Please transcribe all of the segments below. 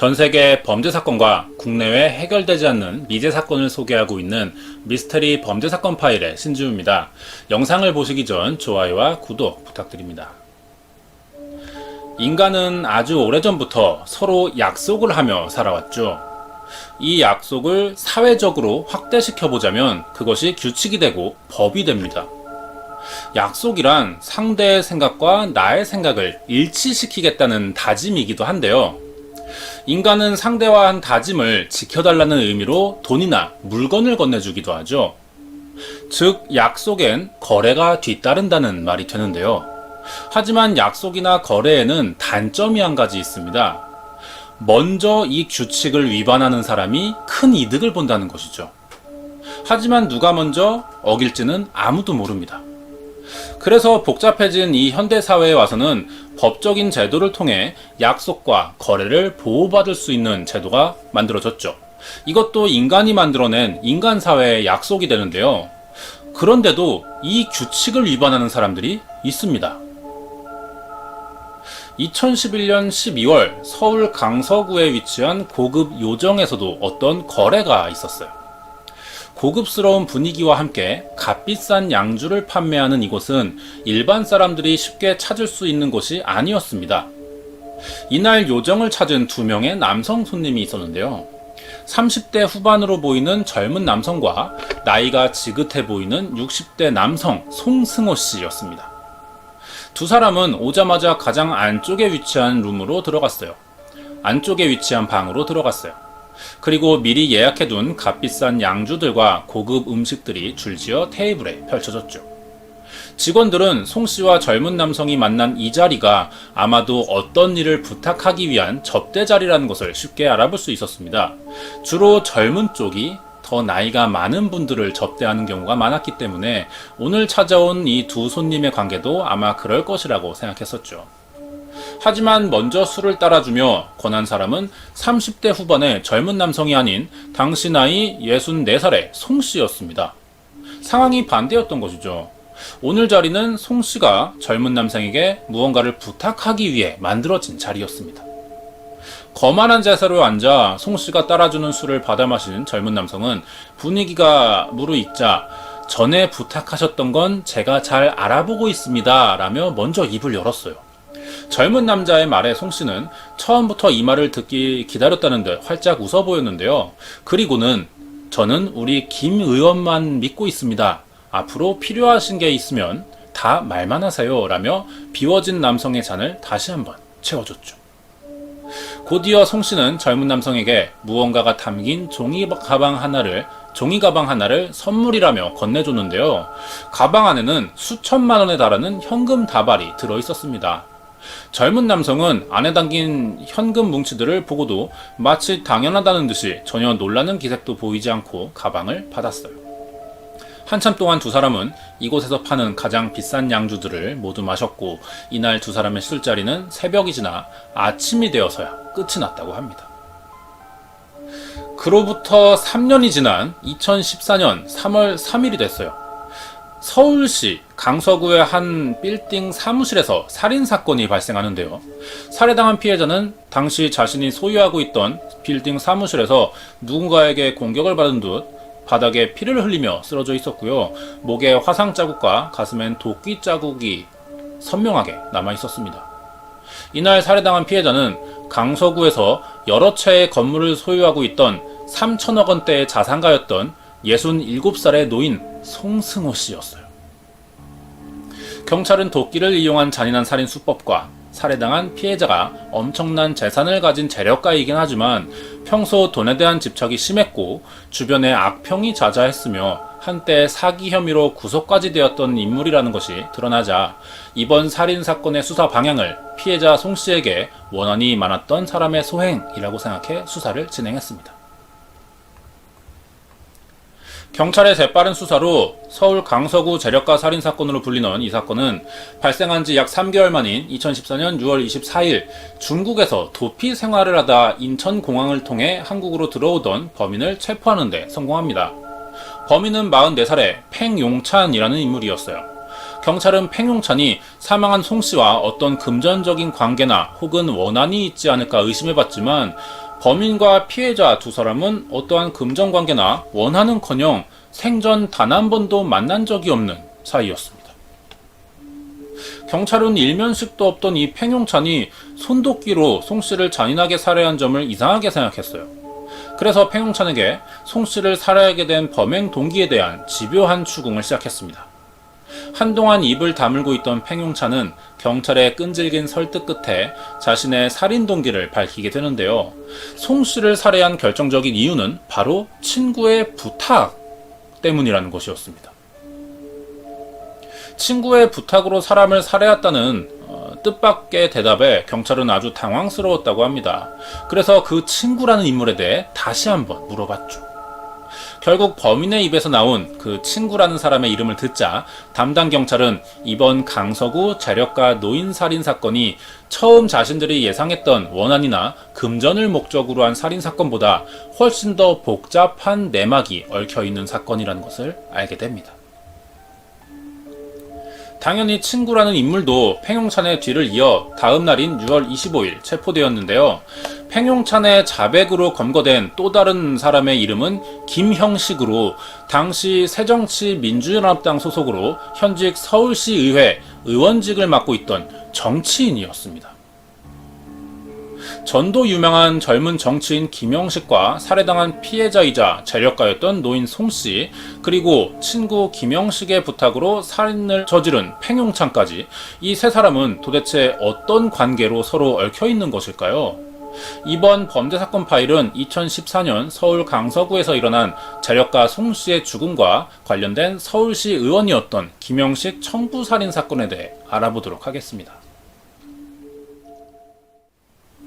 전 세계 범죄 사건과 국내외 해결되지 않는 미제 사건을 소개하고 있는 미스터리 범죄 사건 파일의 신주입니다. 영상을 보시기 전 좋아요와 구독 부탁드립니다. 인간은 아주 오래전부터 서로 약속을 하며 살아왔죠. 이 약속을 사회적으로 확대시켜 보자면 그것이 규칙이 되고 법이 됩니다. 약속이란 상대의 생각과 나의 생각을 일치시키겠다는 다짐이기도 한데요. 인간은 상대와 한 다짐을 지켜달라는 의미로 돈이나 물건을 건네주기도 하죠. 즉, 약속엔 거래가 뒤따른다는 말이 되는데요. 하지만 약속이나 거래에는 단점이 한 가지 있습니다. 먼저 이 규칙을 위반하는 사람이 큰 이득을 본다는 것이죠. 하지만 누가 먼저 어길지는 아무도 모릅니다. 그래서 복잡해진 이 현대사회에 와서는 법적인 제도를 통해 약속과 거래를 보호받을 수 있는 제도가 만들어졌죠. 이것도 인간이 만들어낸 인간사회의 약속이 되는데요. 그런데도 이 규칙을 위반하는 사람들이 있습니다. 2011년 12월 서울 강서구에 위치한 고급 요정에서도 어떤 거래가 있었어요. 고급스러운 분위기와 함께 값비싼 양주를 판매하는 이곳은 일반 사람들이 쉽게 찾을 수 있는 곳이 아니었습니다. 이날 요정을 찾은 두 명의 남성 손님이 있었는데요. 30대 후반으로 보이는 젊은 남성과 나이가 지긋해 보이는 60대 남성 송승호 씨였습니다. 두 사람은 오자마자 가장 안쪽에 위치한 룸으로 들어갔어요. 안쪽에 위치한 방으로 들어갔어요. 그리고 미리 예약해둔 값비싼 양주들과 고급 음식들이 줄지어 테이블에 펼쳐졌죠. 직원들은 송 씨와 젊은 남성이 만난 이 자리가 아마도 어떤 일을 부탁하기 위한 접대 자리라는 것을 쉽게 알아볼 수 있었습니다. 주로 젊은 쪽이 더 나이가 많은 분들을 접대하는 경우가 많았기 때문에 오늘 찾아온 이 두 손님의 관계도 아마 그럴 것이라고 생각했었죠. 하지만 먼저 술을 따라주며 권한 사람은 30대 후반의 젊은 남성이 아닌 당시 나이 64살의 송 씨였습니다. 상황이 반대였던 것이죠. 오늘 자리는 송 씨가 젊은 남성에게 무언가를 부탁하기 위해 만들어진 자리였습니다. 거만한 자세로 앉아 송 씨가 따라주는 술을 받아 마신 젊은 남성은 분위기가 무르익자 전에 부탁하셨던 건 제가 잘 알아보고 있습니다. 라며 먼저 입을 열었어요. 젊은 남자의 말에 송 씨는 처음부터 이 말을 듣기 기다렸다는 듯 활짝 웃어 보였는데요. 그리고는 저는 우리 김 의원만 믿고 있습니다. 앞으로 필요하신 게 있으면 다 말만 하세요. 라며 비워진 남성의 잔을 다시 한번 채워줬죠. 곧이어 송 씨는 젊은 남성에게 무언가가 담긴 종이 가방 하나를 종이 가방 하나를 선물이라며 건네줬는데요. 가방 안에는 수천만 원에 달하는 현금 다발이 들어 있었습니다. 젊은 남성은 안에 담긴 현금 뭉치들을 보고도 마치 당연하다는 듯이 전혀 놀라는 기색도 보이지 않고 가방을 받았어요. 한참 동안 두 사람은 이곳에서 파는 가장 비싼 양주들을 모두 마셨고 이날 두 사람의 술자리는 새벽이 지나 아침이 되어서야 끝이 났다고 합니다. 그로부터 3년이 지난 2014년 3월 3일이 됐어요. 서울시 강서구의 한 빌딩 사무실에서 살인 사건이 발생하는데요. 살해당한 피해자는 당시 자신이 소유하고 있던 빌딩 사무실에서 누군가에게 공격을 받은 듯 바닥에 피를 흘리며 쓰러져 있었고요. 목에 화상 자국과 가슴엔 도끼 자국이 선명하게 남아 있었습니다. 이날 살해당한 피해자는 강서구에서 여러 채의 건물을 소유하고 있던 3천억 원대의 자산가였던 67살의 노인 송승호 씨였어요. 경찰은 도끼를 이용한 잔인한 살인 수법과 살해당한 피해자가 엄청난 재산을 가진 재력가이긴 하지만 평소 돈에 대한 집착이 심했고 주변에 악평이 자자했으며 한때 사기 혐의로 구속까지 되었던 인물이라는 것이 드러나자 이번 살인 사건의 수사 방향을 피해자 송 씨에게 원한이 많았던 사람의 소행이라고 생각해 수사를 진행했습니다. 경찰의 재빠른 수사로 서울 강서구 재력가 살인 사건으로 불리는 이 사건은 발생한 지 약 3개월 만인 2014년 6월 24일 중국에서 도피 생활을 하다 인천 공항을 통해 한국으로 들어오던 범인을 체포하는 데 성공합니다. 범인은 44살의 팽용찬이라는 인물이었어요. 경찰은 팽용찬이 사망한 송 씨와 어떤 금전적인 관계나 혹은 원한이 있지 않을까 의심해봤지만 범인과 피해자 두 사람은 어떠한 금전 관계나 원하는커녕 생전 단 한 번도 만난 적이 없는 사이였습니다. 경찰은 일면식도 없던 이 팽용찬이 손도끼로 송 씨를 잔인하게 살해한 점을 이상하게 생각했어요. 그래서 팽용찬에게 송 씨를 살해하게 된 범행 동기에 대한 집요한 추궁을 시작했습니다. 한동안 입을 다물고 있던 팽용찬은 경찰의 끈질긴 설득 끝에 자신의 살인 동기를 밝히게 되는데요. 송 씨를 살해한 결정적인 이유는 바로 친구의 부탁 때문이라는 것이었습니다. 친구의 부탁으로 사람을 살해했다는 어, 뜻밖의 대답에 경찰은 아주 당황스러웠다고 합니다. 그래서 그 친구라는 인물에 대해 다시 한번 물어봤죠. 결국 범인의 입에서 나온 그 친구라는 사람의 이름을 듣자 담당 경찰은 이번 강서구 재력가 노인 살인 사건이 처음 자신들이 예상했던 원한이나 금전을 목적으로 한 살인 사건보다 훨씬 더 복잡한 내막이 얽혀 있는 사건이라는 것을 알게 됩니다. 당연히 친구라는 인물도 팽용찬의 뒤를 이어 다음 날인 6월 25일 체포되었는데요. 팽용찬의 자백으로 검거된 또 다른 사람의 이름은 김형식으로 당시 새정치민주연합당 소속으로 현직 서울시 의회 의원직을 맡고 있던 정치인이었습니다. 전도 유명한 젊은 정치인 김영식과 살해당한 피해자이자 재력가였던 노인 송씨, 그리고 친구 김영식의 부탁으로 살인을 저지른 팽용찬까지 이 세 사람은 도대체 어떤 관계로 서로 얽혀 있는 것일까요? 이번 범죄 사건 파일은 2014년 서울 강서구에서 일어난 재력가 송 씨의 죽음과 관련된 서울시 의원이었던 김영식 청부 살인 사건에 대해 알아보도록 하겠습니다.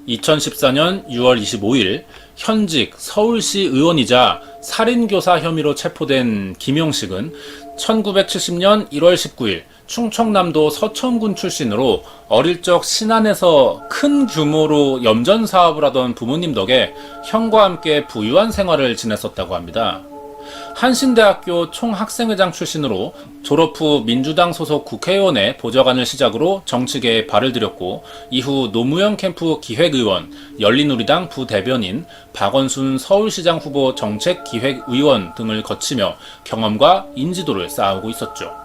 2014년 6월 25일 현직 서울시 의원이자 살인교사 혐의로 체포된 김영식은 1970년 1월 19일 충청남도 서천군 출신으로 어릴 적 신안에서 큰 규모로 염전 사업을 하던 부모님 덕에 형과 함께 부유한 생활을 지냈었다고 합니다. 한신대학교 총학생회장 출신으로 졸업 후 민주당 소속 국회의원의 보좌관을 시작으로 정치계에 발을 들였고 이후 노무현 캠프 기획의원, 열린우리당 부대변인, 박원순 서울시장 후보 정책기획의원 등을 거치며 경험과 인지도를 쌓아오고 있었죠.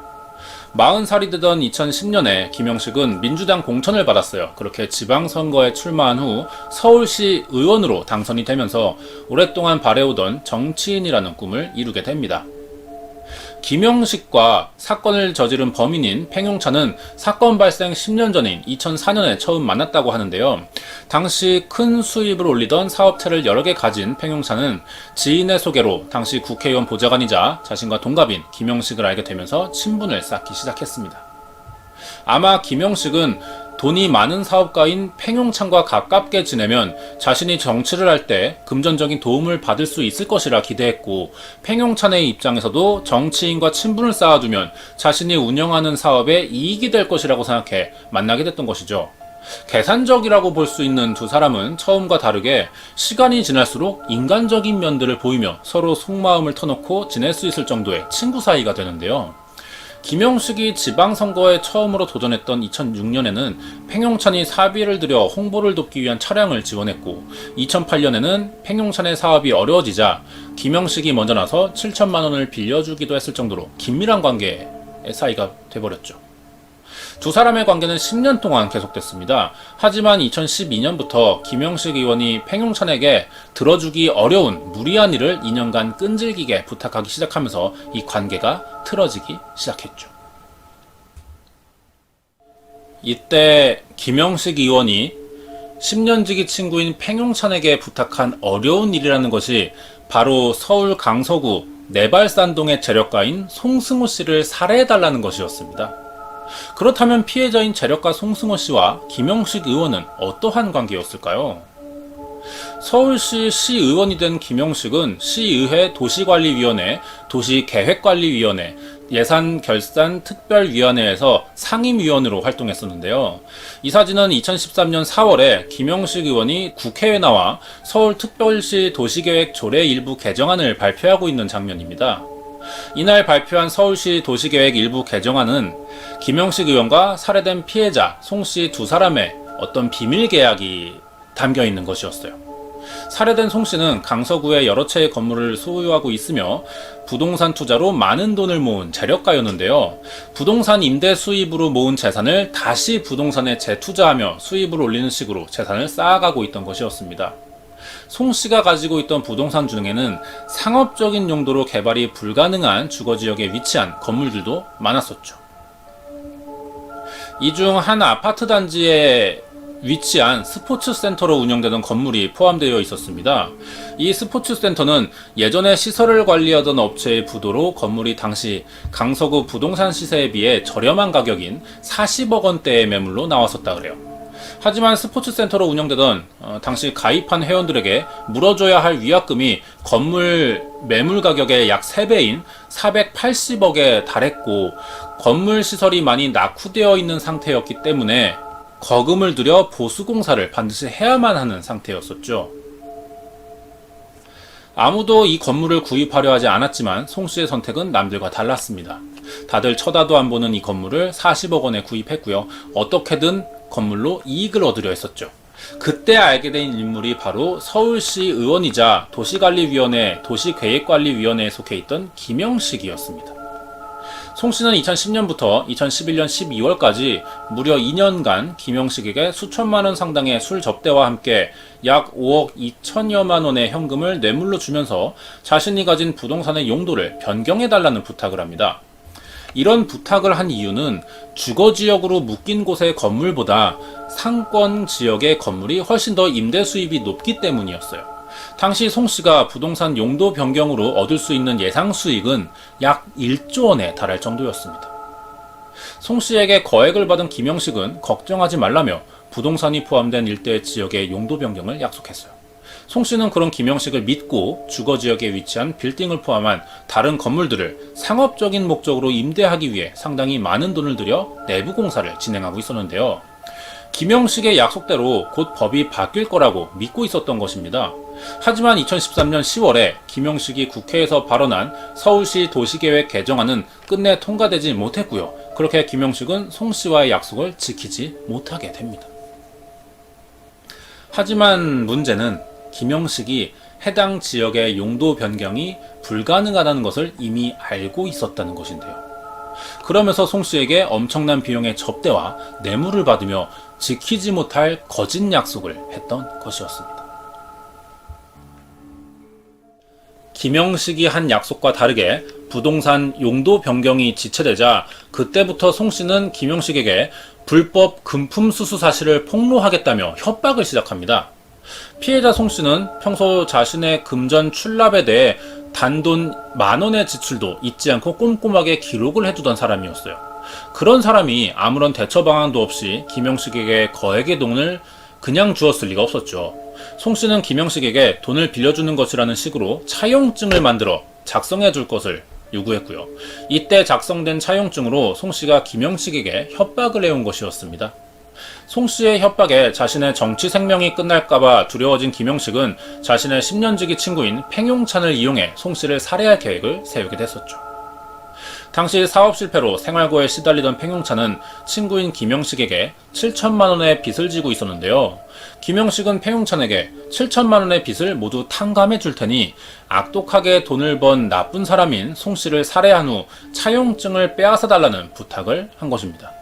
40살이 되던 2010년에 김영식은 민주당 공천을 받았어요. 그렇게 지방선거에 출마한 후 서울시 의원으로 당선이 되면서 오랫동안 바래오던 정치인이라는 꿈을 이루게 됩니다. 김영식과 사건을 저지른 범인인 팽용찬은 사건 발생 10년 전인 2004년에 처음 만났다고 하는데요. 당시 큰 수입을 올리던 사업체를 여러 개 가진 팽용찬은 지인의 소개로 당시 국회의원 보좌관이자 자신과 동갑인 김영식을 알게 되면서 친분을 쌓기 시작했습니다. 아마 김영식은 돈이 많은 사업가인 팽용찬과 가깝게 지내면 자신이 정치를 할 때 금전적인 도움을 받을 수 있을 것이라 기대했고 팽용찬의 입장에서도 정치인과 친분을 쌓아두면 자신이 운영하는 사업에 이익이 될 것이라고 생각해 만나게 됐던 것이죠. 계산적이라고 볼 수 있는 두 사람은 처음과 다르게 시간이 지날수록 인간적인 면들을 보이며 서로 속마음을 터놓고 지낼 수 있을 정도의 친구 사이가 되는데요. 김영식이 지방선거에 처음으로 도전했던 2006년에는 팽용찬이 사비를 들여 홍보를 돕기 위한 차량을 지원했고 2008년에는 팽용찬의 사업이 어려워지자 김영식이 먼저 나서 7천만 원을 빌려주기도 했을 정도로 긴밀한 관계의 사이가 돼버렸죠. 두 사람의 관계는 10년 동안 계속됐습니다. 하지만 2012년부터 김영식 의원이 팽용찬에게 들어주기 어려운 무리한 일을 2년간 끈질기게 부탁하기 시작하면서 이 관계가 틀어지기 시작했죠. 이때 김영식 의원이 10년지기 친구인 팽용찬에게 부탁한 어려운 일이라는 것이 바로 서울 강서구 내발산동의 재력가인 송승호 씨를 살해해달라는 것이었습니다. 그렇다면 피해자인 재력가 송승호 씨와 김영식 의원은 어떠한 관계였을까요? 서울시 시의원이 된 김영식은 시의회 도시관리위원회, 도시계획관리위원회, 예산결산특별위원회에서 상임위원으로 활동했었는데요. 이 사진은 2013년 4월에 김영식 의원이 국회에 나와 서울특별시 도시계획 조례 일부 개정안을 발표하고 있는 장면입니다. 이날 발표한 서울시 도시계획 일부 개정안은 김영식 의원과 살해된 피해자 송 씨 두 사람의 어떤 비밀 계약이 담겨 있는 것이었어요. 살해된 송 씨는 강서구에 여러 채의 건물을 소유하고 있으며 부동산 투자로 많은 돈을 모은 재력가였는데요. 부동산 임대 수입으로 모은 재산을 다시 부동산에 재투자하며 수입을 올리는 식으로 재산을 쌓아가고 있던 것이었습니다. 송 씨가 가지고 있던 부동산 중에는 상업적인 용도로 개발이 불가능한 주거 지역에 위치한 건물들도 많았었죠. 이 중 한 아파트 단지에 위치한 스포츠 센터로 운영되던 건물이 포함되어 있었습니다. 이 스포츠 센터는 예전에 시설을 관리하던 업체의 부도로 건물이 당시 강서구 부동산 시세에 비해 저렴한 가격인 40억 원대의 매물로 나왔었다 그래요. 하지만 스포츠 센터로 운영되던 어, 당시 가입한 회원들에게 물어줘야 할 위약금이 건물 매물 가격의 약 3배인 480억에 달했고 건물 시설이 많이 낙후되어 있는 상태였기 때문에 거금을 들여 보수 공사를 반드시 해야만 하는 상태였었죠. 아무도 이 건물을 구입하려 하지 않았지만 송 씨의 선택은 남들과 달랐습니다. 다들 쳐다도 안 보는 이 건물을 40억 원에 구입했고요. 어떻게든 건물로 이익을 얻으려 했었죠. 그때 알게 된 인물이 바로 서울시 의원이자 도시관리위원회, 도시계획관리위원회에 속해 있던 김영식이었습니다. 송 씨는 2010년부터 2011년 12월까지 무려 2년간 김영식에게 수천만 원 상당의 술 접대와 함께 약 5억 2천여만 원의 현금을 뇌물로 주면서 자신이 가진 부동산의 용도를 변경해달라는 부탁을 합니다. 이런 부탁을 한 이유는 주거 지역으로 묶인 곳의 건물보다 상권 지역의 건물이 훨씬 더 임대 수입이 높기 때문이었어요. 당시 송 씨가 부동산 용도 변경으로 얻을 수 있는 예상 수익은 약 1조 원에 달할 정도였습니다. 송 씨에게 거액을 받은 김영식은 걱정하지 말라며 부동산이 포함된 일대 지역의 용도 변경을 약속했어요. 송 씨는 그런 김영식을 믿고 주거 지역에 위치한 빌딩을 포함한 다른 건물들을 상업적인 목적으로 임대하기 위해 상당히 많은 돈을 들여 내부 공사를 진행하고 있었는데요. 김영식의 약속대로 곧 법이 바뀔 거라고 믿고 있었던 것입니다. 하지만 2013년 10월에 김영식이 국회에서 발언한 서울시 도시계획 개정안은 끝내 통과되지 못했고요. 그렇게 김영식은 송 씨와의 약속을 지키지 못하게 됩니다. 하지만 문제는 김영식이 해당 지역의 용도 변경이 불가능하다는 것을 이미 알고 있었다는 것인데요. 그러면서 송 씨에게 엄청난 비용의 접대와 뇌물을 받으며 지키지 못할 거짓 약속을 했던 것이었습니다. 김영식이 한 약속과 다르게 부동산 용도 변경이 지체되자 그때부터 송 씨는 김영식에게 불법 금품 수수 사실을 폭로하겠다며 협박을 시작합니다. 피해자 송 씨는 평소 자신의 금전 출납에 대해 단돈 만 원의 지출도 잊지 않고 꼼꼼하게 기록을 해두던 사람이었어요. 그런 사람이 아무런 대처 방안도 없이 김영식에게 거액의 돈을 그냥 주었을 리가 없었죠. 송 씨는 김영식에게 돈을 빌려주는 것이라는 식으로 차용증을 만들어 작성해 줄 것을 요구했고요. 이때 작성된 차용증으로 송 씨가 김영식에게 협박을 해온 것이었습니다. 송 씨의 협박에 자신의 정치 생명이 끝날까봐 두려워진 김영식은 자신의 10년지기 친구인 팽용찬을 이용해 송 씨를 살해할 계획을 세우게 됐었죠. 당시 사업 실패로 생활고에 시달리던 팽용찬은 친구인 김영식에게 7천만 원의 빚을 지고 있었는데요. 김영식은 팽용찬에게 7천만 원의 빚을 모두 탕감해 줄 테니 악독하게 돈을 번 나쁜 사람인 송 씨를 살해한 후 차용증을 빼앗아 달라는 부탁을 한 것입니다.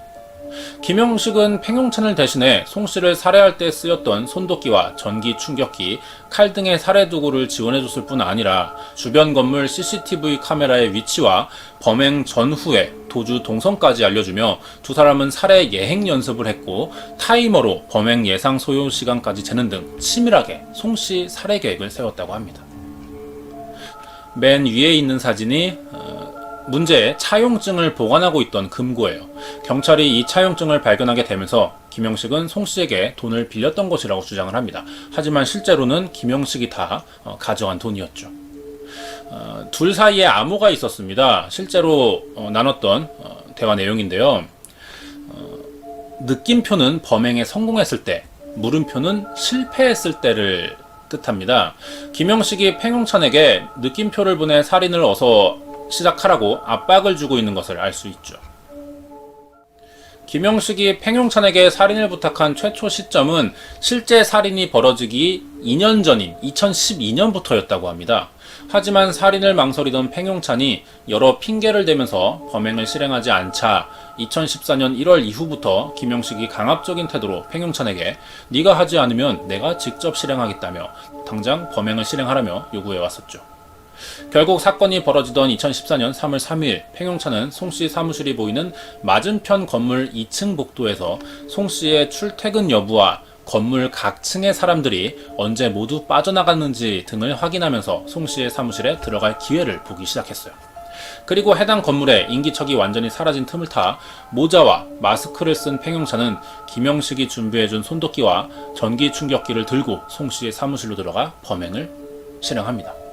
김영식은 팽용찬을 대신해 송 씨를 살해할 때 쓰였던 손도끼와 전기 충격기, 칼 등의 살해 도구를 지원해줬을 뿐 아니라 주변 건물 CCTV 카메라의 위치와 범행 전후에 도주 동선까지 알려주며 두 사람은 살해 예행 연습을 했고 타이머로 범행 예상 소요 시간까지 재는 등 치밀하게 송씨 살해 계획을 세웠다고 합니다. 맨 위에 있는 사진이 어, 문제의 차용증을 보관하고 있던 금고예요. 경찰이 이 차용증을 발견하게 되면서 김영식은 송 씨에게 돈을 빌렸던 것이라고 주장을 합니다. 하지만 실제로는 김영식이 다 어, 가져간 돈이었죠. 어, 둘 사이에 암호가 있었습니다. 실제로 어, 나눴던 어, 대화 내용인데요. 어, 느낌표는 범행에 성공했을 때, 물음표는 실패했을 때를 뜻합니다. 김영식이 팽용찬에게 느낌표를 보내 살인을 어서 시작하라고 압박을 주고 있는 것을 알 수 있죠. 김영식이 팽용찬에게 살인을 부탁한 최초 시점은 실제 살인이 벌어지기 2년 전인 2012년부터였다고 합니다. 하지만 살인을 망설이던 팽용찬이 여러 핑계를 대면서 범행을 실행하지 않자 2014년 1월 이후부터 김영식이 강압적인 태도로 팽용찬에게 네가 하지 않으면 내가 직접 실행하겠다며 당장 범행을 실행하라며 요구해 왔었죠. 결국 사건이 벌어지던 2014년 3월 3일 팽용찬은 송씨 사무실이 보이는 맞은편 건물 2층 복도에서 송씨의 출퇴근 여부와 건물 각 층의 사람들이 언제 모두 빠져나갔는지 등을 확인하면서 송씨의 사무실에 들어갈 기회를 보기 시작했어요. 그리고 해당 건물에 인기척이 완전히 사라진 틈을 타 모자와 마스크를 쓴 팽용찬은 김영식이 준비해준 손도끼와 전기 충격기를 들고 송 씨의 사무실로 들어가 범행을 실행합니다.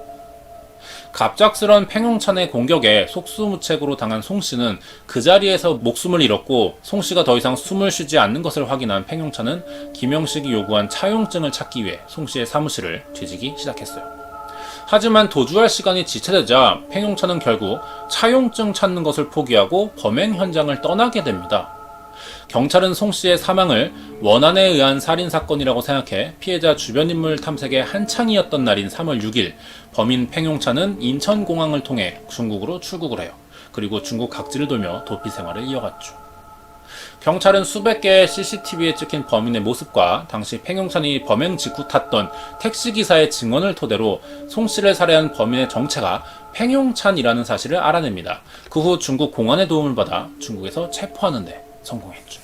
갑작스런 팽용찬의 공격에 속수무책으로 당한 송 씨는 그 자리에서 목숨을 잃었고 송 씨가 더 이상 숨을 쉬지 않는 것을 확인한 팽용찬은 김영식이 요구한 차용증을 찾기 위해 송 씨의 사무실을 뒤지기 시작했어요. 하지만 도주할 시간이 지체되자 팽용찬은 결국 차용증 찾는 것을 포기하고 범행 현장을 떠나게 됩니다. 경찰은 송 씨의 사망을 원한에 의한 살인 사건이라고 생각해 피해자 주변 인물 탐색에 한창이었던 날인 3월 6일 범인 팽용찬은 인천공항을 통해 중국으로 출국을 해요. 그리고 중국 각지를 돌며 도피 생활을 이어갔죠. 경찰은 수백 개의 CCTV에 찍힌 범인의 모습과 당시 팽용찬이 범행 직후 탔던 택시기사의 증언을 토대로 송 씨를 살해한 범인의 정체가 팽용찬이라는 사실을 알아냅니다. 그 후 중국 공안의 도움을 받아 중국에서 체포하는데 성공했죠.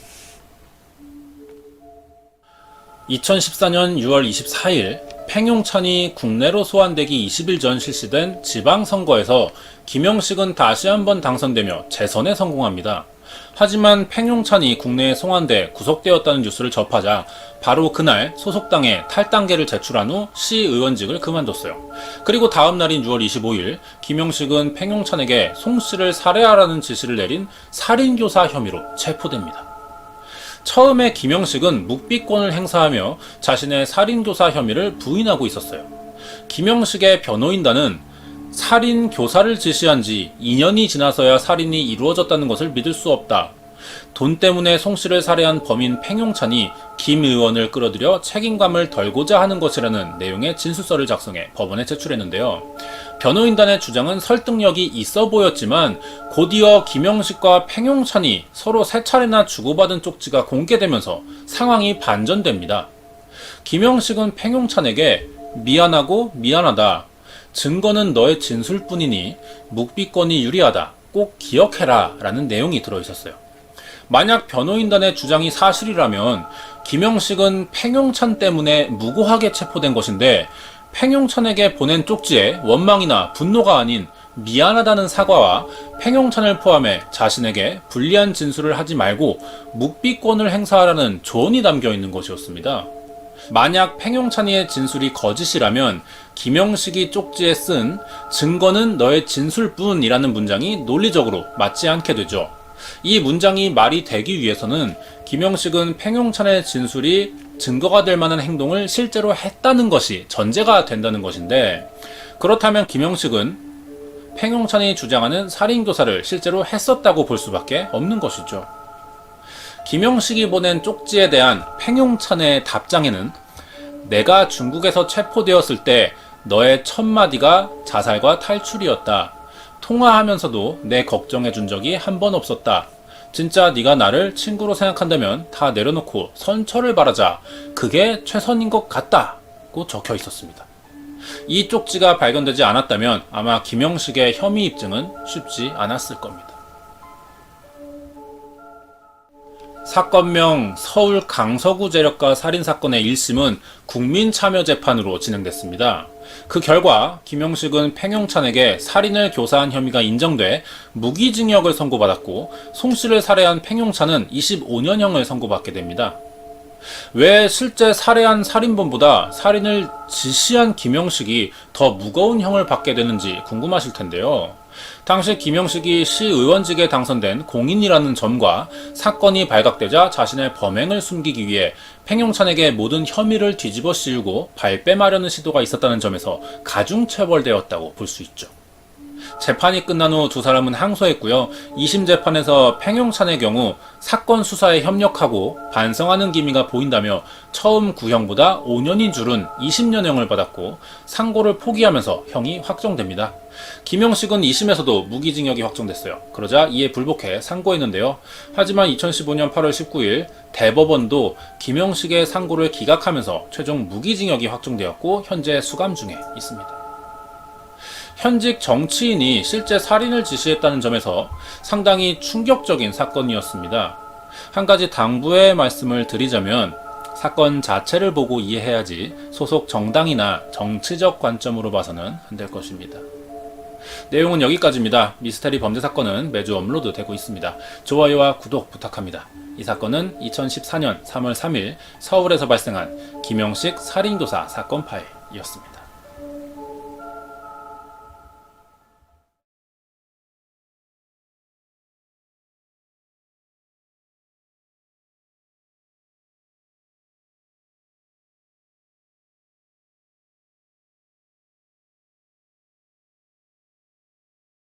2014년 6월 24일 팽용찬이 국내로 소환되기 20일 전 실시된 지방선거에서 김영식은 다시 한번 당선되며 재선에 성공합니다. 하지만 팽용찬이 국내에 송환돼 구속되었다는 뉴스를 접하자 바로 그날 소속당에 탈당계를 제출한 후 시 의원직을 그만뒀어요. 그리고 다음 날인 6월 25일 김영식은 팽용찬에게 송 씨를 살해하라는 지시를 내린 살인교사 혐의로 체포됩니다. 처음에 김영식은 묵비권을 행사하며 자신의 살인교사 혐의를 부인하고 있었어요. 김영식의 변호인단은 살인 교사를 지시한 지 2년이 지나서야 살인이 이루어졌다는 것을 믿을 수 없다. 돈 때문에 송 씨를 살해한 범인 팽용찬이 김 의원을 끌어들여 책임감을 덜고자 하는 것이라는 내용의 진술서를 작성해 법원에 제출했는데요. 변호인단의 주장은 설득력이 있어 보였지만 곧이어 김영식과 팽용찬이 서로 세 차례나 주고받은 쪽지가 공개되면서 상황이 반전됩니다. 김영식은 팽용찬에게 미안하고 미안하다. 증거는 너의 진술뿐이니 묵비권이 유리하다. 꼭 기억해라. 라는 내용이 들어 있었어요. 만약 변호인단의 주장이 사실이라면 김영식은 팽용찬 때문에 무고하게 체포된 것인데 팽용찬에게 보낸 쪽지에 원망이나 분노가 아닌 미안하다는 사과와 팽용찬을 포함해 자신에게 불리한 진술을 하지 말고 묵비권을 행사하라는 조언이 담겨 있는 것이었습니다. 만약 팽용찬이의 진술이 거짓이라면 김영식이 쪽지에 쓴 증거는 너의 진술뿐이라는 문장이 논리적으로 맞지 않게 되죠. 이 문장이 말이 되기 위해서는 김영식은 팽용찬의 진술이 증거가 될 만한 행동을 실제로 했다는 것이 전제가 된다는 것인데 그렇다면 김영식은 팽용찬이 주장하는 살인교사를 실제로 했었다고 볼 수밖에 없는 것이죠. 김영식이 보낸 쪽지에 대한 팽용찬의 답장에는 내가 중국에서 체포되었을 때 너의 첫 마디가 자살과 탈출이었다. 통화하면서도 내 걱정해 준 적이 한 번 없었다. 진짜 네가 나를 친구로 생각한다면 다 내려놓고 선처를 바라자. 그게 최선인 것 같다고 적혀 있었습니다. 이 쪽지가 발견되지 않았다면 아마 김영식의 혐의 입증은 쉽지 않았을 겁니다. 사건명 서울 강서구 재력가 살인 사건의 1심은 국민참여재판으로 진행됐습니다. 그 결과 김영식은 팽용찬에게 살인을 교사한 혐의가 인정돼 무기징역을 선고받았고 송 씨를 살해한 팽용찬은 25년형을 선고받게 됩니다. 왜 실제 살해한 살인범보다 살인을 지시한 김영식이 더 무거운 형을 받게 되는지 궁금하실 텐데요. 당시 김영식이 시의원직에 당선된 공인이라는 점과 사건이 발각되자 자신의 범행을 숨기기 위해 팽용찬에게 모든 혐의를 뒤집어 씌우고 발뺌하려는 시도가 있었다는 점에서 가중처벌되었다고 볼 수 있죠. 재판이 끝난 후 두 사람은 항소했고요. 2심 재판에서 팽용찬의 경우 사건 수사에 협력하고 반성하는 기미가 보인다며 처음 구형보다 5년인 줄은 20년형을 받았고 상고를 포기하면서 형이 확정됩니다. 김영식은 2심에서도 무기징역이 확정됐어요. 그러자 이에 불복해 상고했는데요. 하지만 2015년 8월 19일 대법원도 김영식의 상고를 기각하면서 최종 무기징역이 확정되었고 현재 수감 중에 있습니다. 현직 정치인이 실제 살인을 지시했다는 점에서 상당히 충격적인 사건이었습니다. 한 가지 당부의 말씀을 드리자면 사건 자체를 보고 이해해야지 소속 정당이나 정치적 관점으로 봐서는 안 될 것입니다. 내용은 여기까지입니다. 미스테리 범죄 사건은 매주 업로드 되고 있습니다. 좋아요와 구독 부탁합니다. 이 사건은 2014년 3월 3일 서울에서 발생한 김영식 살인교사 사건 파일이었습니다.